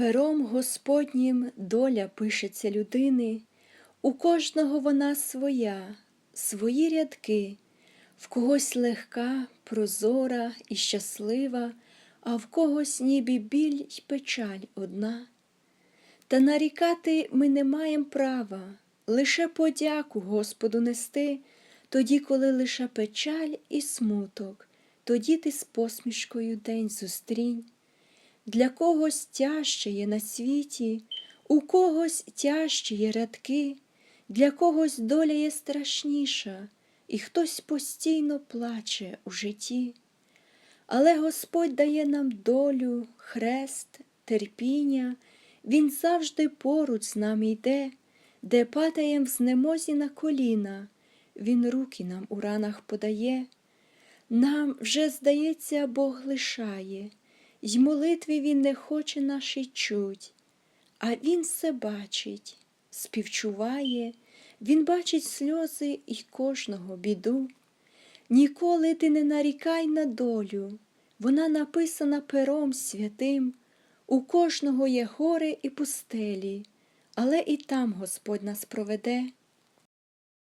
Пером Господнім доля пишеться людини, у кожного вона своя, свої рядки, в когось легка, прозора і щаслива, а в когось ніби біль й печаль одна. Та нарікати ми не маємо права, лише подяку Господу нести, тоді, коли лише печаль і смуток, тоді ти з посмішкою день зустрінь. Для когось тяжче є на світі, у когось тяжчі є рядки, для когось доля є страшніша, і хтось постійно плаче у житті. Але Господь дає нам долю, хрест, терпіння, Він завжди поруч з нами йде, де падаєм в знемозі на коліна, Він руки нам у ранах подає. Нам вже, здається, Бог лишає, й молитві Він не хоче наші чуть, а Він все бачить, співчуває, Він бачить сльози і кожного біду. Ніколи ти не нарікай на долю, вона написана пером святим, у кожного є гори і пустелі, але і там Господь нас проведе.